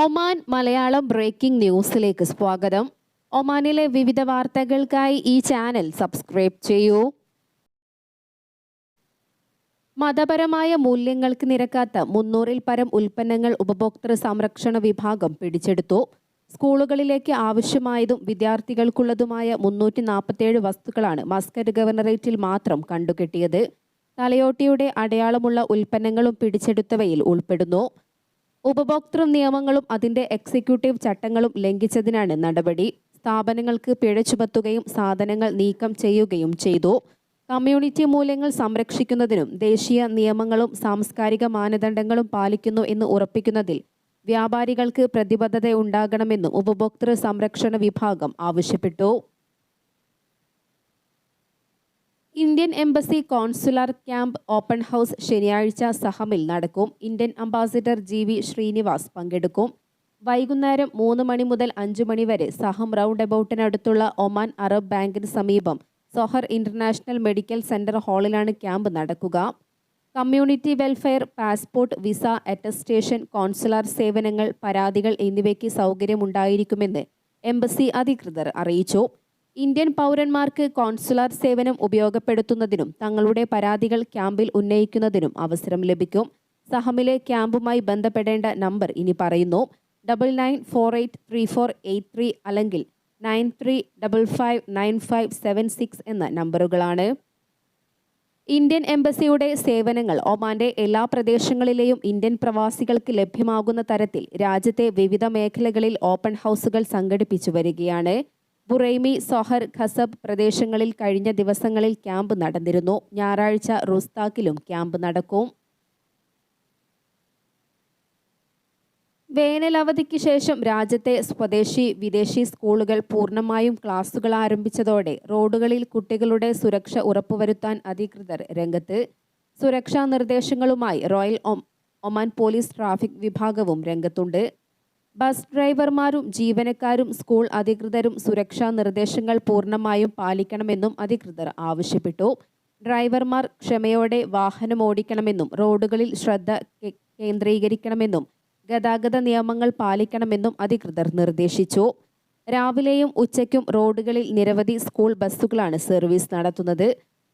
Oman Malayalam breaking ന്യൂസിലേക്ക് സ്വാഗതം. ഒമാനിലെ വിവിധ വാർത്തകൾക്കായി ഈ ചാനൽ സബ്സ്ക്രൈബ് ചെയ്യൂ. മതപരമായ മൂല്യങ്ങൾക്ക് നിരക്കാത്ത മുന്നൂറിൽ പരം ഉൽപ്പന്നങ്ങൾ ഉപഭോക്തൃ സംരക്ഷണ വിഭാഗം പിടിച്ചെടുത്തു. സ്കൂളുകളിലേക്ക് ആവശ്യമായതും വിദ്യാർത്ഥികൾക്കുള്ളതുമായ മുന്നൂറ്റി നാൽപ്പത്തേഴ് വസ്തുക്കളാണ് മസ്കറ്റ് ഗവർണറേറ്റിൽ മാത്രം കണ്ടുകെട്ടിയത്. തലയോട്ടിയുടെ അടയാളമുള്ള ഉൽപ്പന്നങ്ങളും പിടിച്ചെടുത്തവയിൽ ഉൾപ്പെടുന്നു. ഉപഭോക്തൃ നിയമങ്ങളും അതിന്റെ എക്സിക്യൂട്ടീവ് ചട്ടങ്ങളും ലംഘിച്ചതിനാണ് നടപടി. സ്ഥാപനങ്ങൾക്ക് പിഴ ചുമത്തുകയും സാധനങ്ങൾ നീക്കം ചെയ്യുകയും ചെയ്തു. കമ്മ്യൂണിറ്റി മൂല്യങ്ങൾ സംരക്ഷിക്കുന്നതിനും ദേശീയ നിയമങ്ങളും സാംസ്കാരിക മാനദണ്ഡങ്ങളും പാലിക്കുന്നു എന്ന് ഉറപ്പിക്കുന്നതിൽ വ്യാപാരികൾക്ക് പ്രതിബദ്ധത ഉണ്ടാകണമെന്നും ഉപഭോക്തൃ സംരക്ഷണ വിഭാഗം ആവശ്യപ്പെട്ടു. Indian embassy consular camp open house ശനിയാഴ്ച സഹമിൽ നടക്കും. Indian ambassador G V Srinivas പങ്കെടുക്കും. വൈകുന്നേരം മൂന്ന് മണി മുതൽ അഞ്ചു മണി വരെ സഹം റൗണ്ട് അബൌട്ടിനടുത്തുള്ള ഒമാൻ അറബ് ബാങ്കിന് സമീപം സൊഹർ ഇന്റർനാഷണൽ മെഡിക്കൽ സെന്റർ ഹാളിലാണ് ക്യാമ്പ് നടക്കുക. Community welfare passport visa attestation consular സേവനങ്ങൾ പരാതികൾ എന്നിവയ്ക്ക് സൗകര്യമുണ്ടായിരിക്കുമെന്ന് എംബസി അധികൃതർ അറിയിച്ചു. ഇന്ത്യൻ പൗരന്മാർക്ക് കോൺസുലാർ സേവനം ഉപയോഗപ്പെടുത്തുന്നതിനും തങ്ങളുടെ പരാതികൾ ക്യാമ്പിൽ ഉന്നയിക്കുന്നതിനും അവസരം ലഭിക്കും. സഹമിലെ ക്യാമ്പുമായി ബന്ധപ്പെടേണ്ട നമ്പർ ഇനി പറയുന്നു. Double nine four eight three four eight three അല്ലെങ്കിൽ nine three double five nine five seven six എന്ന നമ്പറുകളാണ്. ഇന്ത്യൻ എംബസിയുടെ സേവനങ്ങൾ ഒമാന്റെ എല്ലാ പ്രദേശങ്ങളിലെയും ഇന്ത്യൻ പ്രവാസികൾക്ക് ലഭ്യമാകുന്ന തരത്തിൽ രാജ്യത്തെ വിവിധ മേഖലകളിൽ ഓപ്പൺ ഹൗസുകൾ സംഘടിപ്പിച്ചു വരികയാണ്. ബുറൈമി സോഹർ ഖസബ് പ്രദേശങ്ങളിൽ കഴിഞ്ഞ ദിവസങ്ങളിൽ ക്യാമ്പ് നടന്നിരുന്നു. ഞായറാഴ്ച റുസ്താക്കിലും ക്യാമ്പ് നടക്കും. വേനൽ അവധിക്ക് ശേഷം രാജ്യത്തെ സ്വദേശി വിദേശി സ്കൂളുകൾ പൂർണമായും ക്ലാസുകൾ ആരംഭിച്ചതോടെ റോഡുകളിൽ കുട്ടികളുടെ സുരക്ഷ ഉറപ്പുവരുത്താൻ അധികൃതർ രംഗത്ത്. സുരക്ഷാ നിർദ്ദേശങ്ങളുമായി റോയൽ ഒമാൻ പോലീസ് ട്രാഫിക് വിഭാഗവും രംഗത്തുണ്ട്. ബസ് ഡ്രൈവർമാരും ജീവനക്കാരും സ്കൂൾ അധികൃതരും സുരക്ഷാ നിർദ്ദേശങ്ങൾ പൂർണമായും പാലിക്കണമെന്നും അധികൃതർ ആവശ്യപ്പെട്ടു. ഡ്രൈവർമാർ ക്ഷമയോടെ വാഹനം ഓടിക്കണമെന്നും റോഡുകളിൽ ശ്രദ്ധ കേന്ദ്രീകരിക്കണമെന്നും ഗതാഗത നിയമങ്ങൾ പാലിക്കണമെന്നും അധികൃതർ നിർദ്ദേശിച്ചു. രാവിലെയും ഉച്ചയ്ക്കും റോഡുകളിൽ നിരവധി സ്കൂൾ ബസ്സുകളാണ് സർവീസ് നടത്തുന്നത്.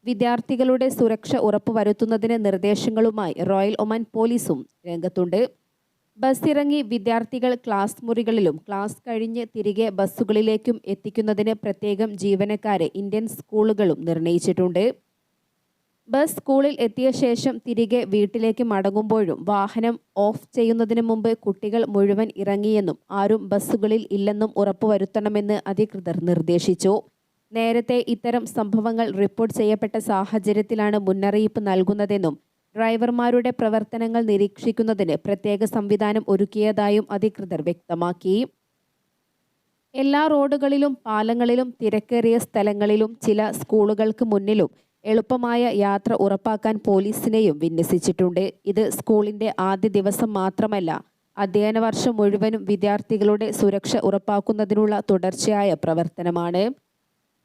വിദ്യാർത്ഥികളുടെ സുരക്ഷ ഉറപ്പുവരുത്തുന്നതിന് നിർദ്ദേശങ്ങളുമായി റോയൽ ഒമാൻ പോലീസും രംഗത്തുണ്ട്. ബസ് ഇറങ്ങി വിദ്യാർത്ഥികൾ ക്ലാസ് മുറികളിലും ക്ലാസ് കഴിഞ്ഞ് തിരികെ ബസ്സുകളിലേക്കും എത്തിക്കുന്നതിന് പ്രത്യേകം ജീവനക്കാരെ ഇന്ത്യൻ സ്കൂളുകളും നിർണയിച്ചിട്ടുണ്ട്. ബസ് സ്കൂളിൽ എത്തിയ ശേഷം തിരികെ വീട്ടിലേക്ക് മടങ്ങുമ്പോഴും വാഹനം ഓഫ് ചെയ്യുന്നതിന് മുമ്പ് കുട്ടികൾ മുഴുവൻ ഇറങ്ങിയെന്നും ആരും ബസ്സുകളിൽ ഇല്ലെന്നും ഉറപ്പുവരുത്തണമെന്ന് അധികൃതർ നിർദ്ദേശിച്ചു. നേരത്തെ ഇത്തരം സംഭവങ്ങൾ റിപ്പോർട്ട് ചെയ്യപ്പെട്ട സാഹചര്യത്തിലാണ് മുന്നറിയിപ്പ് നൽകുന്നതെന്നും ഡ്രൈവർമാരുടെ പ്രവർത്തനങ്ങൾ നിരീക്ഷിക്കുന്നതിന് പ്രത്യേക സംവിധാനം ഒരുക്കിയതായും അധികൃതർ വ്യക്തമാക്കി. എല്ലാ റോഡുകളിലും പാലങ്ങളിലും തിരക്കേറിയ സ്ഥലങ്ങളിലും ചില സ്കൂളുകൾക്ക് മുന്നിലും എളുപ്പമായ യാത്ര ഉറപ്പാക്കാൻ പോലീസിനെയും വിന്യസിച്ചിട്ടുണ്ട്. ഇത് സ്കൂളിന്റെ ആദ്യ ദിവസം മാത്രമല്ല അധ്യയന വർഷം മുഴുവനും വിദ്യാർത്ഥികളുടെ സുരക്ഷ ഉറപ്പാക്കുന്നതിനുള്ള തുടർച്ചയായ പ്രവർത്തനമാണ്.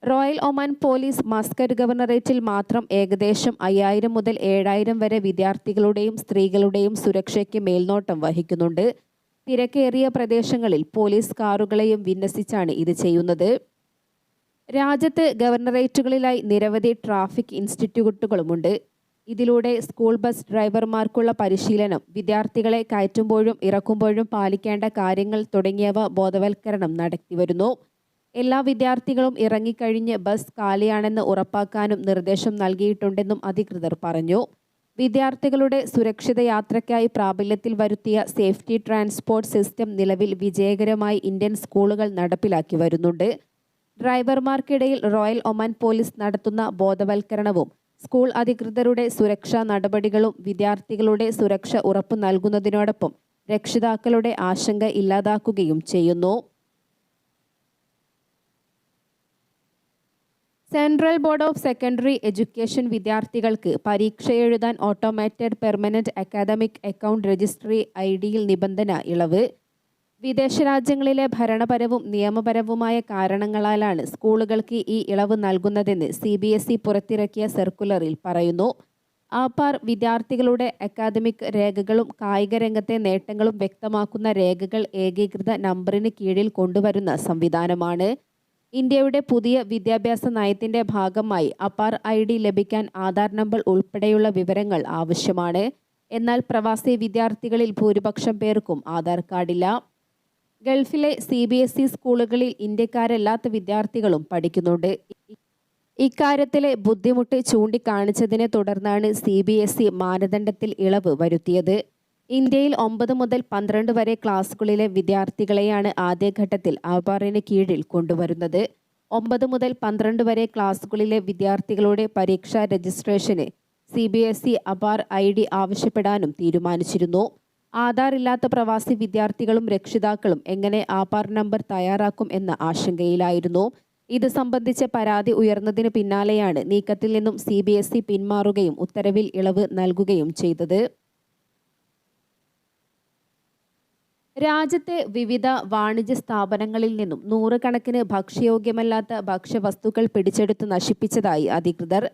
റോയൽ ഒമാൻ പോലീസ് മസ്കറ്റ് ഗവർണറേറ്റിൽ മാത്രം ഏകദേശം അയ്യായിരം മുതൽ ഏഴായിരം വരെ വിദ്യാർത്ഥികളുടെയും സ്ത്രീകളുടെയും സുരക്ഷയ്ക്ക് മേൽനോട്ടം വഹിക്കുന്നുണ്ട്. തിരക്കേറിയ പ്രദേശങ്ങളിൽ പോലീസ് കാറുകളെയും വിന്യസിച്ചാണ് ഇത് ചെയ്യുന്നത്. രാജ്യത്ത് ഗവർണറേറ്റുകളിലായി നിരവധി ട്രാഫിക് ഇൻസ്റ്റിറ്റ്യൂട്ടുകളുമുണ്ട്. ഇതിലൂടെ സ്കൂൾ ബസ് ഡ്രൈവർമാർക്കുള്ള പരിശീലനം വിദ്യാർത്ഥികളെ കയറ്റുമ്പോഴും ഇറക്കുമ്പോഴും പാലിക്കേണ്ട കാര്യങ്ങൾ തുടങ്ങിയവ ബോധവൽക്കരണം നടത്തിവരുന്നു. എല്ലാ വിദ്യാർത്ഥികളും ഇറങ്ങിക്കഴിഞ്ഞ് ബസ് കാലിയാണെന്ന് ഉറപ്പാക്കാനും നിർദ്ദേശം നൽകിയിട്ടുണ്ടെന്നും അധികൃതർ പറഞ്ഞു. വിദ്യാർത്ഥികളുടെ സുരക്ഷിത യാത്രയ്ക്കായി പ്രാബല്യത്തിൽ വരുത്തിയ സേഫ്റ്റി ട്രാൻസ്പോർട്ട് സിസ്റ്റം നിലവിൽ വിജയകരമായി ഇന്ത്യൻ സ്കൂളുകൾ നടപ്പിലാക്കി വരുന്നുണ്ട്. ഡ്രൈവർമാർക്കിടയിൽ റോയൽ ഒമാൻ പോലീസ് നടത്തുന്ന ബോധവൽക്കരണവും സ്കൂൾ അധികൃതരുടെ സുരക്ഷാ നടപടികളും വിദ്യാർത്ഥികളുടെ സുരക്ഷ ഉറപ്പു നൽകുന്നതിനോടൊപ്പം രക്ഷിതാക്കളുടെ ആശങ്ക ഇല്ലാതാക്കുകയും ചെയ്യുന്നു. Central board of secondary education വിദ്യാർത്ഥികൾക്ക് പരീക്ഷ എഴുതാൻ automated permanent academic account registry I ഡിയിൽ നിബന്ധന ഇളവ്. വിദേശ രാജ്യങ്ങളിലെ ഭരണപരവും നിയമപരവുമായ കാരണങ്ങളാലാണ് സ്കൂളുകൾക്ക് ഈ ഇളവ് നൽകുന്നതെന്ന് സി ബി എസ് ഇ പുറത്തിറക്കിയ സർക്കുലറിൽ പറയുന്നു. ആപാർ വിദ്യാർത്ഥികളുടെ അക്കാദമിക് രേഖകളും കായിക രംഗത്തെ നേട്ടങ്ങളും വ്യക്തമാക്കുന്ന രേഖകൾ ഏകീകൃത നമ്പറിന് കീഴിൽ കൊണ്ടുവരുന്ന സംവിധാനമാണ്. ഇന്ത്യയുടെ പുതിയ വിദ്യാഭ്യാസ നയത്തിന്റെ ഭാഗമായി അപ്പാർ ഐ ഡി ലഭിക്കാൻ ആധാർ നമ്പർ ഉൾപ്പെടെയുള്ള വിവരങ്ങൾ ആവശ്യമാണ്. എന്നാൽ പ്രവാസി വിദ്യാർത്ഥികളിൽ ഭൂരിപക്ഷം പേർക്കും ആധാർ കാർഡില്ല. ഗൾഫിലെ സി ബി എസ് ഇ സ്കൂളുകളിൽ ഇന്ത്യക്കാരല്ലാത്ത വിദ്യാർത്ഥികളും പഠിക്കുന്നുണ്ട്. ഇക്കാര്യത്തിലെ ബുദ്ധിമുട്ട് ചൂണ്ടിക്കാണിച്ചതിനെ തുടർന്നാണ് സി ബി എസ് ഇ മാനദണ്ഡത്തിൽ ഇളവ് വരുത്തിയത്. ഇന്ത്യയിൽ ഒമ്പത് മുതൽ പന്ത്രണ്ട് വരെ ക്ലാസുകളിലെ വിദ്യാർത്ഥികളെയാണ് ആദ്യഘട്ടത്തിൽ ആബാറിന് കീഴിൽ കൊണ്ടുവരുന്നത്. ഒമ്പത് മുതൽ പന്ത്രണ്ട് വരെ ക്ലാസുകളിലെ വിദ്യാർത്ഥികളുടെ പരീക്ഷാ registration C B S E APAAR I D ആവശ്യപ്പെടാനും തീരുമാനിച്ചിരുന്നു. ആധാർ ഇല്ലാത്ത പ്രവാസി വിദ്യാർത്ഥികളും രക്ഷിതാക്കളും എങ്ങനെ ആധാർ നമ്പർ തയ്യാറാക്കും എന്ന ആശങ്കയിലായിരുന്നു. ഇത് സംബന്ധിച്ച പരാതി ഉയർന്നതിന് പിന്നാലെയാണ് നീക്കത്തിൽ നിന്നും സി പിന്മാറുകയും ഉത്തരവിൽ ഇളവ് നൽകുകയും ചെയ്തത്. രാജ്യത്തെ വിവിധ വാണിജ്യ സ്ഥാപനങ്ങളിൽ നിന്നും നൂറുകണക്കിന് ഭക്ഷ്യയോഗ്യമല്ലാത്ത ഭക്ഷ്യവസ്തുക്കൾ പിടിച്ചെടുത്ത് നശിപ്പിച്ചതായി അധികൃതർ.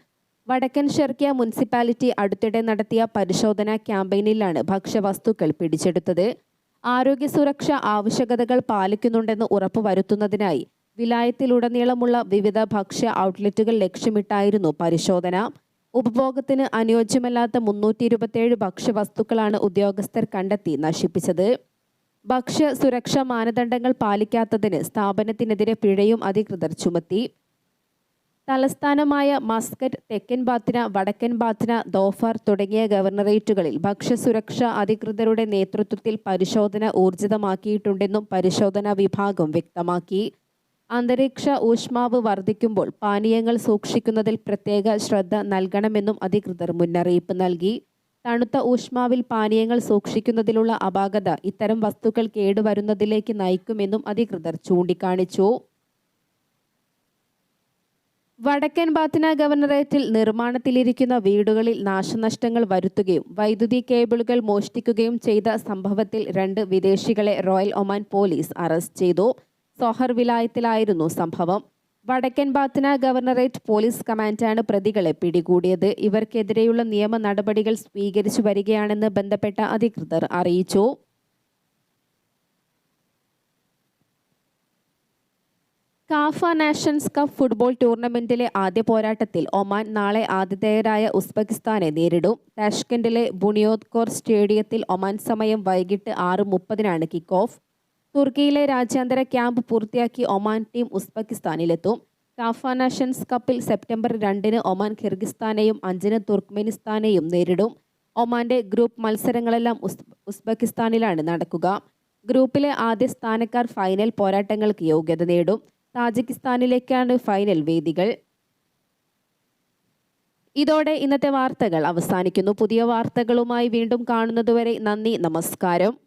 വടക്കൻ ഷെർക്കിയ മുനിസിപ്പാലിറ്റി അടുത്തിടെ നടത്തിയ പരിശോധനാ ക്യാമ്പയിനിലാണ് ഭക്ഷ്യവസ്തുക്കൾ പിടിച്ചെടുത്തത്. ആരോഗ്യ സുരക്ഷ ആവശ്യകതകൾ പാലിക്കുന്നുണ്ടെന്ന് ഉറപ്പുവരുത്തുന്നതിനായി വിലായത്തിലുടനീളമുള്ള വിവിധ ഭക്ഷ്യ ഔട്ട്ലെറ്റുകൾ ലക്ഷ്യമിട്ടായിരുന്നു പരിശോധന. ഉപഭോഗത്തിന് അനുയോജ്യമല്ലാത്ത മുന്നൂറ്റി ഇരുപത്തിയേഴ് ഭക്ഷ്യവസ്തുക്കളാണ് ഉദ്യോഗസ്ഥർ കണ്ടെത്തി നശിപ്പിച്ചത്. ഭക്ഷ്യ സുരക്ഷാ മാനദണ്ഡങ്ങൾ പാലിക്കാത്തതിന് സ്ഥാപനത്തിനെതിരെ പിഴയും അധികൃതർ ചുമത്തി. തലസ്ഥാനമായ മസ്കറ്റ് തെക്കൻ ബാത്തിന വടക്കൻ ബാത്തിന ദോഫർ തുടങ്ങിയ ഗവർണറേറ്റുകളിൽ ഭക്ഷ്യസുരക്ഷാ അധികൃതരുടെ നേതൃത്വത്തിൽ പരിശോധന ഊർജിതമാക്കിയിട്ടുണ്ടെന്നും പരിശോധനാ വിഭാഗം വ്യക്തമാക്കി. അന്തരീക്ഷ ഊഷ്മാവ് വർദ്ധിക്കുമ്പോൾ പാനീയങ്ങൾ സൂക്ഷിക്കുന്നതിൽ പ്രത്യേക ശ്രദ്ധ നൽകണമെന്നും അധികൃതർ മുന്നറിയിപ്പ് നൽകി. തണുത്ത ഊഷ്മാവിൽ പാനീയങ്ങൾ സൂക്ഷിക്കുന്നതിലുള്ള അപാകത ഇത്തരം വസ്തുക്കൾ കേടുവരുന്നതിലേക്ക് നയിക്കുമെന്നും അധികൃതർ ചൂണ്ടിക്കാണിച്ചു. വടക്കൻ ബാത്തിന ഗവർണറേറ്റിൽ നിർമ്മാണത്തിലിരിക്കുന്ന വീടുകളിൽ നാശനഷ്ടങ്ങൾ വരുത്തുകയും വൈദ്യുതി കേബിളുകൾ മോഷ്ടിക്കുകയും ചെയ്ത സംഭവത്തിൽ രണ്ട് വിദേശികളെ റോയൽ ഒമാൻ പോലീസ് അറസ്റ്റ് ചെയ്തു. സോഹർ വിലായത്തിലായിരുന്നു സംഭവം. വടക്കൻ ബാത്തിന ഗവർണറേറ്റ് പോലീസ് കമാൻഡാണ് പ്രതികളെ പിടികൂടിയത്. ഇവർക്കെതിരെയുള്ള നിയമ നടപടികൾ സ്വീകരിച്ചു വരികയാണെന്ന് ബന്ധപ്പെട്ട അധികൃതർ അറിയിച്ചു. കാഫ നാഷൻസ് കപ്പ് ഫുട്ബോൾ ടൂർണമെന്റിലെ ആദ്യ പോരാട്ടത്തിൽ ഒമാൻ നാളെ ആതിഥേയരായ ഉസ്ബെക്കിസ്ഥാനെ നേരിടും. താഷ്കൻഡിലെ ബുണിയോദ്കോർ സ്റ്റേഡിയത്തിൽ ഒമാൻ സമയം വൈകിട്ട് ആറ് മുപ്പതിനാണ് കിക്ക് ഓഫ്. തുർക്കിയിലെ രാജ്യാന്തര ക്യാമ്പ് പൂർത്തിയാക്കി ഒമാൻ ടീം ഉസ്ബെക്കിസ്ഥാനിലെത്തും. കാഫ നാഷൻസ് കപ്പിൽ സെപ്റ്റംബർ രണ്ടിന് ഒമാൻ കിർഗിസ്ഥാനെയും അഞ്ചിന് തുർക്ക്മെനിസ്ഥാനെയും നേരിടും. ഒമാന്റെ ഗ്രൂപ്പ് മത്സരങ്ങളെല്ലാം ഉസ് ഉസ്ബെക്കിസ്ഥാനിലാണ് നടക്കുക. ഗ്രൂപ്പിലെ ആദ്യ സ്ഥാനക്കാർ ഫൈനൽ പോരാട്ടങ്ങൾക്ക് യോഗ്യത നേടും. താജിക്കിസ്ഥാനിലേക്കാണ് ഫൈനൽ വേദികൾ. ഇതോടെ ഇന്നത്തെ വാർത്തകൾ അവസാനിക്കുന്നു. പുതിയ വാർത്തകളുമായി വീണ്ടും കാണുന്നതുവരെ നന്ദി നമസ്കാരം.